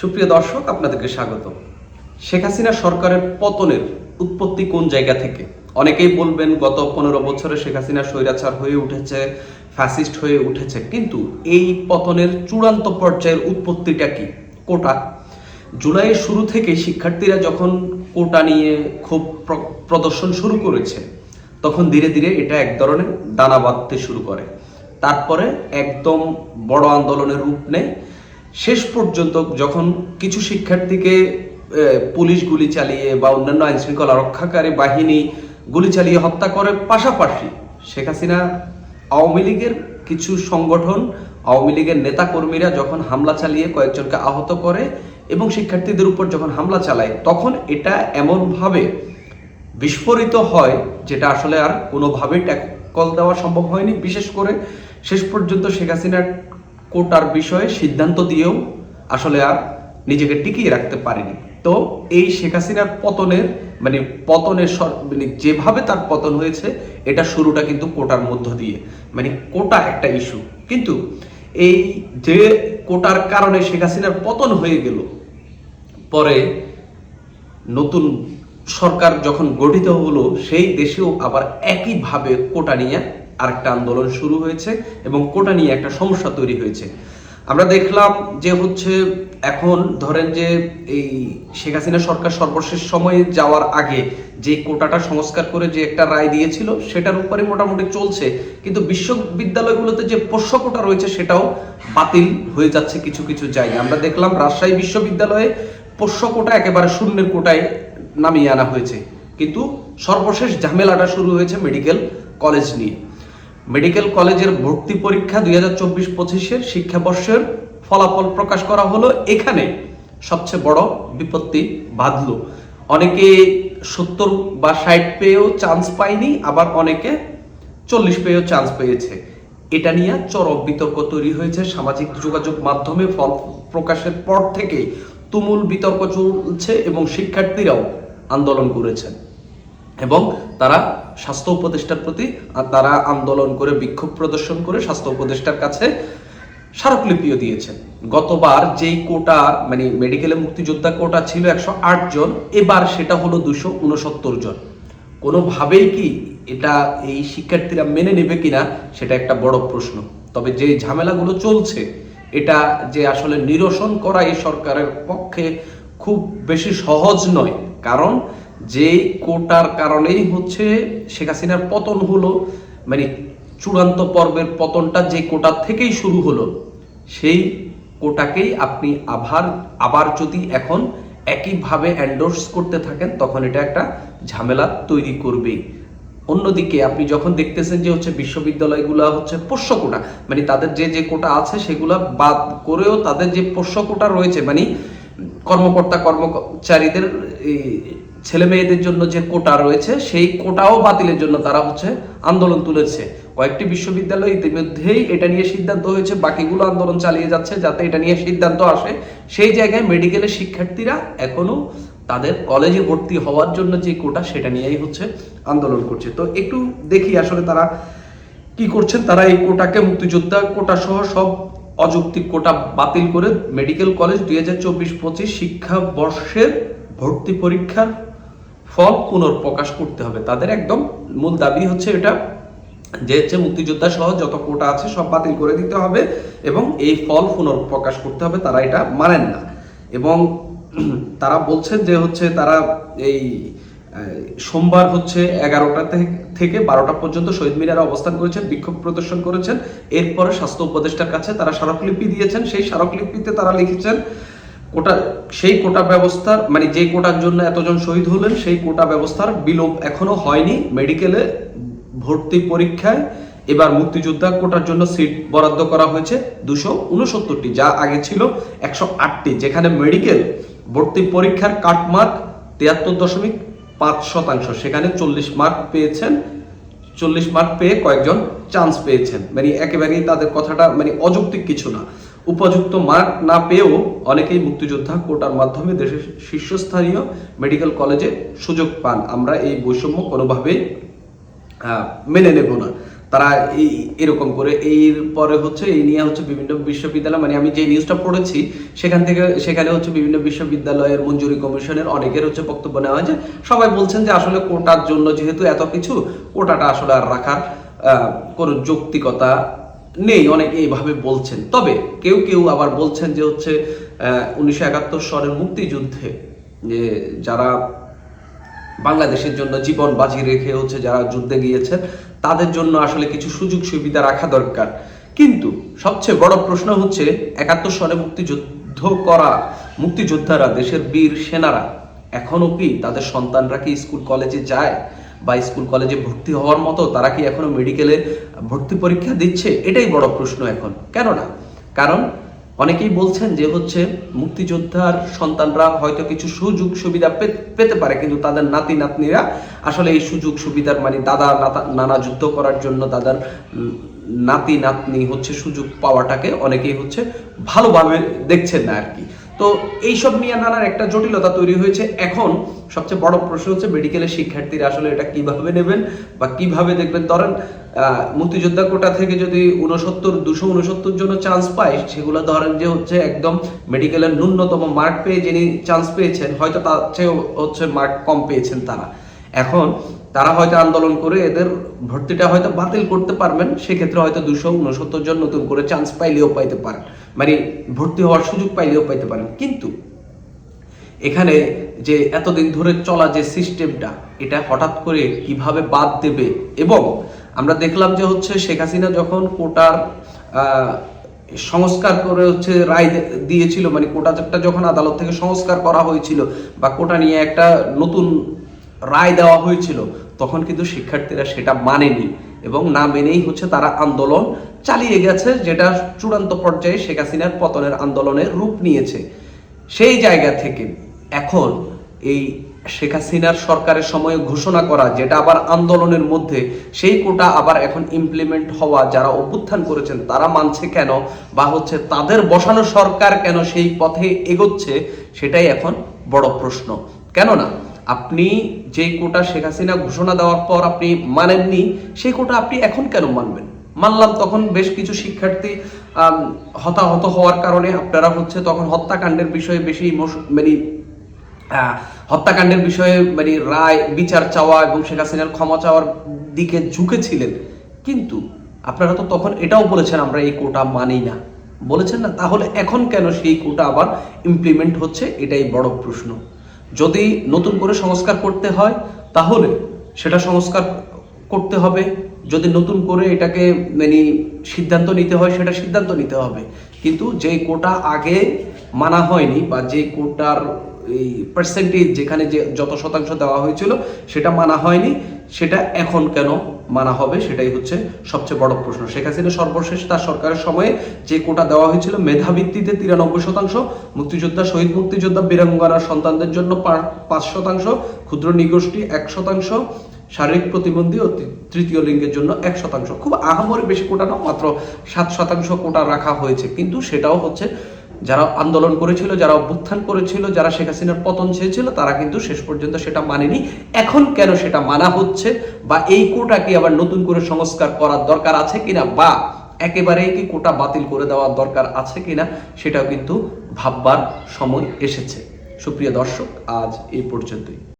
সুপ্রিয় দর্শক, আপনাদেরকে স্বাগত শেখ হাসিনা সরকারের পতনের উৎপত্তি কোন জায়গা থেকে? অনেকেই বলবেন গত পনেরো বছরে শেখ হাসিনা স্বৈরাচার হয়ে উঠেছে ফ্যাসিস্ট হয়ে উঠেছে, কিন্তু এই পতনের চূড়ান্ত পর্যায়ের উৎপত্তিটা কি? কোটা? জুলাইয়ের শুরু থেকে শিক্ষার্থীরা যখন কোটা নিয়ে খুব প্র- প্রদর্শন শুরু করেছে, তখন ধীরে ধীরে এটা এক ধরনের দানা বাঁধতে শুরু করে। তারপরে একদম বড় আন্দোলনের রূপ নেয় শেষ পর্যন্ত যখন কিছু শিক্ষার্থীকে পুলিশ গুলি চালিয়ে বা অন্যান্য আইন শৃঙ্খলা রক্ষাকারী বাহিনী গুলি চালিয়ে হত্যা করে পাশাপাশি শেখ হাসিনা, আওয়ামী লীগের কিছু সংগঠন, আওয়ামী লীগের নেতাকর্মীরা যখন হামলা চালিয়ে কয়েকজনকে আহত করে এবং শিক্ষার্থীদের উপর যখন হামলা চালায়, তখন এটা এমনভাবে বিস্ফোরিত হয় যেটা আসলে আর কোনোভাবেই ট্যাকল দেওয়া সম্ভব হয়নি। বিশেষ করে শেষ পর্যন্ত শেখ হাসিনার কোটার বিষয়ে সিদ্ধান্ত দিয়েও আসলে আর নিজেকে টিকিয়ে রাখতে পারেনি। তো এই শেখ হাসিনার পতনের মানে পতনের মানে যেভাবে তার পতন হয়েছে, এটা শুরুটা কিন্তু কোটার মধ্য দিয়ে। মানে কোটা একটা ইস্যু কিন্তু এই যে কোটার কারণে শেখ হাসিনার পতন হয়ে গেল, পরে নতুন সরকার যখন গঠিত হলো, সেই দেশেও আবার একইভাবে কোটা নিয়ে আরেকটা আন্দোলন শুরু হয়েছে এবং কোটা নিয়ে একটা সমস্যা তৈরি হয়েছে। আমরা দেখলাম যে হচ্ছে এখন ধরেন যে এই শেখ হাসিনা সরকার সর্বশেষ সময়ে যাওয়ার আগে যে কোটাটা সংস্কার করে যে একটা রায় দিয়েছিল, সেটার উপরে মোটামুটি চলছে। কিন্তু বিশ্ববিদ্যালয়গুলোতে যে পোষ্য কোটা রয়েছে, সেটাও বাতিল হয়ে যাচ্ছে কিছু কিছু জায়গায়। আমরা দেখলাম রাজশাহী বিশ্ববিদ্যালয়ে পোষ্য কোটা একেবারে শূন্যের কোটায় নামিয়ে আনা হয়েছে। কিন্তু সর্বশেষ ঝামেলাটা শুরু হয়েছে মেডিকেল কলেজ নিয়ে। মেডিকেল কলেজের ভর্তি পরীক্ষা দুই হাজার চব্বিশ পঁচিশের শিক্ষাবর্ষের ফলাফল প্রকাশ করা হলো এখানে। সবচেয়ে বড় বিপত্তি বাঁধলো। অনেকে সত্তর বা ষাট পেয়েও চান্স পায়নি, আবার অনেকে চল্লিশ পেয়েও চান্স পেয়েছে। এটা নিয়ে চরম বিতর্ক তৈরি হয়েছে সামাজিক যোগাযোগ মাধ্যমে ফল প্রকাশের পর থেকে। তুমুল বিতর্ক চলছে এবং শিক্ষার্থীরাও আন্দোলন করেছেন। এবং তারা স্বাস্থ্য উপদেষ্টার প্রতি তারা আন্দোলন করে, বিক্ষোভ প্রদর্শন করে স্বাস্থ্য উপদেষ্টার কাছে স্মারকলিপিও দিয়েছেন। গতবার যেই কোটা মানে মেডিকেলে মুক্তিযোদ্ধা কোটা ছিল একশো আট জন, এবার সেটা হলো দুশো উনসত্তর জন। কোনোভাবেই কি এটা এই শিক্ষার্থীরা মেনে নেবে কিনা, সেটা একটা বড় প্রশ্ন। তবে যে ঝামেলাগুলো চলছে, এটা যে আসলে নিরসন করা এই সরকারের পক্ষে খুব বেশি সহজ নয়। কারণ যে কোটার কারণেই হচ্ছে শেখ হাসিনার পতন হলো মানে চূড়ান্ত পর্বের পতনটা যে কোটা থেকেই শুরু হলো, সেই কোটাকেই আপনি আবার আবার যদি এখন একইভাবে অ্যান্ডোর্স করতে থাকেন, তখন এটা একটা ঝামেলা তৈরি করবেই। অন্যদিকে আপনি যখন দেখতেছেন যে হচ্ছে বিশ্ববিদ্যালয়গুলো হচ্ছে পোষ্য কোটা মানে তাদের যে যে কোটা আছে সেগুলা বাদ করেও তাদের যে পোষ্য কোটা রয়েছে মানে কর্মকর্তা, কর্মচারীদের ছেলে মেয়েদের জন্য যে কোটা রয়েছে, সেই কোটাও বাতিলের জন্য তারা হচ্ছে আন্দোলন তুলেছে। কয়েকটি বিশ্ববিদ্যালয় ইতিমধ্যেই এটা নিয়ে সিদ্ধান্ত হয়েছে, বাকিগুলো আন্দোলন চালিয়ে যাচ্ছে যাতে এটা নিয়ে সিদ্ধান্ত আসে। সেই জায়গায় মেডিকেলের শিক্ষার্থীরা এখনও তাদের কলেজে ভর্তি হওয়ার জন্য যে কোটা, সেটা নিয়েই হচ্ছে আন্দোলন করছে। তো একটু দেখি আসলে তারা কি করছেন। তারা এই কোটাকে মুক্তিযোদ্ধা কোটা সহ সব অযৌক্তিক কোটা বাতিল করে মেডিকেল কলেজ দুই হাজার চব্বিশ পঁচিশ শিক্ষাবর্ষের ভর্তি পরীক্ষার ফল পুনর্প্রকাশ করতে হবে। তাদের একদম মূল দাবি হচ্ছে এটা যে হচ্ছে মুক্তিযোদ্ধা সহ যত কোটা আছে সব বাতিল করে দিতে হবে এবং এই ফল পুনর্প্রকাশ করতে হবে, তারা এটা মানেন না। এবং তারা বলছেন যে হচ্ছে তারা এই সোমবার হচ্ছে এগারোটা থেকে বারোটা পর্যন্ত শহীদ মিনারে অবস্থান করেছেন, বিক্ষোভ প্রদর্শন করেছেন। এরপরে স্বাস্থ্য উপদেষ্টার কাছে তারা স্মারকলিপি দিয়েছেন। সেই স্মারকলিপিতে তারা লিখেছেন, কোটা, সেই কোটা ব্যবস্থার মানে যে কোটার জন্য এতজন শহীদ হলেন, সেই কোটা ব্যবস্থার বিলোপ এখনও হয়নি। মেডিকেলে ভর্তি পরীক্ষায় এবার মুক্তিযোদ্ধা কোটার জন্য সিট বরাদ্দ করা হয়েছে দুশো উনসত্তরটি, যা আগে ছিল একশো আটটি। যেখানে মেডিকেল ভর্তি পরীক্ষার কাটমার্ক তিয়াত্তর দশমিক পাঁচ শতাংশ। সেখানে চল্লিশ মার্ক পেয়েছেন, চল্লিশ মার্ক পেয়ে কয়েকজন চান্স পেয়েছেন। মানে একেবারেই তাদের কথাটা মানে অযৌক্তিক কিছু না। উপযুক্ত মার্ক না পেয়েও অনেকেই মুক্তিযোদ্ধা কোটার মাধ্যমে দেশের শীর্ষস্থানীয় মেডিকেল কলেজে সুযোগ পান। আমরা এই বৈষম্য কোনোভাবেই মেনে নেব না। তারা এই, এরকম করে। এর পরে হচ্ছে এই নিয়ে হচ্ছে বিভিন্ন বিশ্ববিদ্যালয় মানে আমি যে নিউজটা পড়েছি, সেখান থেকে, সেখানে হচ্ছে বিভিন্ন বিশ্ববিদ্যালয়ের মঞ্জুরি কমিশনের অনেকের হচ্ছে বক্তব্য নেওয়া হয়েছে। সবাই বলছেন যে আসলে কোটার জন্য যেহেতু এত কিছু, কোটাটা আসলে আর রাখার কোনো যৌক্তিকতা নেই। অনেকে এইভাবে বলছেন। তবে কেউ কেউ আবার বলছেন যে হচ্ছে উনিশশো একাত্তর সনের মুক্তিযুদ্ধে, যে যারা বাংলাদেশের জন্য জীবন বাজি রেখে হচ্ছে যারা যুদ্ধে গিয়েছেন, তাদের জন্য আসলে কিছু সুযোগ সুবিধা রাখা দরকার। কিন্তু সবচেয়ে বড় প্রশ্ন হচ্ছে, একাত্তর সনে মুক্তিযুদ্ধ করা মুক্তিযোদ্ধারা দেশের বীর সেনারা এখনও কি তাদের সন্তানরা কি স্কুল কলেজে যায় বা স্কুল কলেজে ভর্তি হওয়ার মতো তারা কি এখনও মেডিকেলে ভর্তি পরীক্ষা দিচ্ছে? এটাই বড় প্রশ্ন এখন। কেননা? কারণ অনেকেই বলছেন যে হচ্ছে মুক্তিযোদ্ধার সন্তানরা হয়তো কিছু সুযোগ সুবিধা পেতে পারে, কিন্তু তাদের নাতি, নাতনিরা আসলে এই সুযোগ সুবিধার মানে দাদা নানা যুদ্ধ করার জন্য দাদার নাতি, নাতনি হচ্ছে সুযোগ পাওয়াটাকে অনেকেই হচ্ছে ভালোভাবে দেখছেন না আর কি। তো এইসব নিয়ে নানার একটা জটিলতা তৈরি হয়েছে। এখন সবচেয়ে বড় প্রশ্ন হচ্ছে মেডিকেলের শিক্ষার্থীরা আসলে এটা কীভাবে নেবেন বা কীভাবে দেখবেন? ধরেন মুক্তিযোদ্ধা কোটা থেকে যদি উনসত্তর দুশো উনসত্তর জন্য চান্স পায়, সেগুলো ধরেন যে হচ্ছে একদম মেডিকেলের ন্যূনতম মার্ক পেয়ে যিনি চান্স পেয়েছেন, হয়তো তার চেয়েও হচ্ছে মার্ক কম পেয়েছেন তারা। এখন তারা হয়তো আন্দোলন করে এদের ভর্তিটা হয়তো বাতিল করতে পারবেন, সেক্ষেত্রে হয়তো দুশো উনসত্তর জন নতুন করে চান্স পাইলেও পাইতে পারেন। মানে ভর্তি হওয়ার সুযোগ পাইলেও পাইতে পারেন। কিন্তু এখানে যে এতদিন ধরে চলা যে সিস্টেমটা এটা হঠাৎ করে কীভাবে বাদ দেবে? এবং আমরা দেখলাম যে হচ্ছে শেখ হাসিনা যখন কোটার সংস্কার করে হচ্ছে রায় দিয়েছিল মানে কোটাটা যখন আদালত থেকে সংস্কার করা হয়েছিল, বা কোটা নিয়ে একটা নতুন রায় দেওয়া হয়েছিল, তখন কিন্তু শিক্ষার্থীরা সেটা মানেনি এবং না মেনেই হচ্ছে তারা আন্দোলন চালিয়ে গেছে, যেটা চূড়ান্ত পর্যায়ে শেখ হাসিনার পতনের আন্দোলনের রূপ নিয়েছে। সেই জায়গা থেকে এখন এই শেখ হাসিনার সরকারের সময়ে ঘোষণা করা, যেটা আবার আন্দোলনের মধ্যে, সেই কোটা আবার এখন ইমপ্লিমেন্ট হওয়া, যারা অভ্যুত্থান করেছেন, তারা মানছে কেন বা হচ্ছে তাদের বসানো সরকার কেন সেই পথে এগোচ্ছে, সেটাই এখন বড় প্রশ্ন। কেননা আপনি যেই কোটা শেখ হাসিনা ঘোষণা দেওয়ার পর আপনি মানেননি, সেই কোটা আপনি এখন কেন মানবেন? মানলাম তখন বেশ কিছু শিক্ষার্থী হতাহত হওয়ার কারণে আপনারা হচ্ছে তখন হত্যাকাণ্ডের বিষয়ে বেশি মানে হত্যাকাণ্ডের বিষয়ে মানে রায়, বিচার চাওয়া এবং শেখ হাসিনার ক্ষমা চাওয়ার দিকে ঝুঁকেছিলেন। কিন্তু আপনারা তো তখন এটাও বলেছেন আমরা এই কোটা মানি না। বলেছেন না, তাহলে এখন কেন সেই কোটা আবার ইমপ্লিমেন্ট হচ্ছে? এটাই বড় প্রশ্ন। যদি নতুন করে সংস্কার করতে হয়, তাহলে সেটা সংস্কার করতে হবে। যদি নতুন করে এটাকে মানে সিদ্ধান্ত নিতে হয়, সেটা সিদ্ধান্ত নিতে হবে। কিন্তু যে কোটা আগে মানা হয়নি বা যে কোটার এই পার্সেন্টেজ যেখানে যে যত শতাংশ দেওয়া হয়েছিল, সেটা মানা হয়নি। সেটা এখন কেন মানা হবে, সেটাই হচ্ছে সবচেয়ে বড় প্রশ্ন। শেখ হাসিনা সর্বশেষ তার সরকারের সময়ে যে কোটা দেওয়া হয়েছিল মেধাভিত্তিতে তিরানব্বই শতাংশ, মুক্তিযোদ্ধা, শহীদ মুক্তিযোদ্ধা, বীরাঙ্গনার সন্তানদের জন্য পাঁচ শতাংশ, ক্ষুদ্র নিগোষ্ঠী এক শতাংশ, শারীরিক প্রতিবন্ধী ও তৃতীয় লিঙ্গের জন্য এক শতাংশ। খুব আহামরি বেশি কোটা না মাত্র সাত শতাংশ কোটা রাখা হয়েছে। কিন্তু সেটাও হচ্ছে যারা আন্দোলন করেছিল, যারা অভ্যুত্থান করেছিল, যারা শেখ হাসিনার পতন চেয়েছিল, তারা কিন্তু শেষ পর্যন্ত সেটা মানেনি। এখন কেন সেটা মানা হচ্ছে বা এই কোটা কি আবার নতুন করে সংস্কার করার দরকার আছে কিনা বা একেবারেই কি কোটা বাতিল করে দেওয়ার দরকার আছে কিনা, সেটাও কিন্তু ভাববার সময় এসেছে। সুপ্রিয় দর্শক, আজ এই পর্যন্তই।